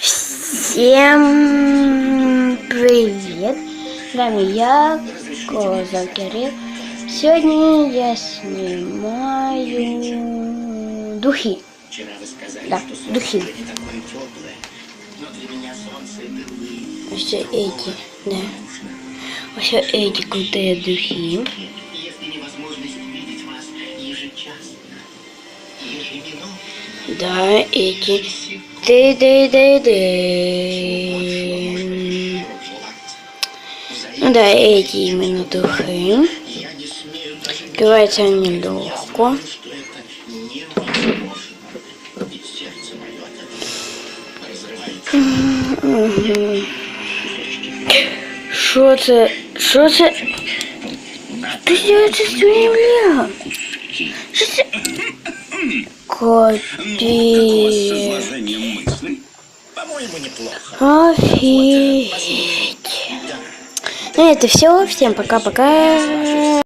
Всем привет! С вами я, Коза Кирилл. Сегодня я снимаю духи. Да, духи. Все эти, да. Все эти крутые духи. Да, эти. Ты ты ты ты Ну да, эти именно духи. Открываются они легко. Що це? Що це? Що делаете с твоим левом? Что це? Капец. По-моему, неплохо. Офигеть. Ну это все. Всем пока-пока.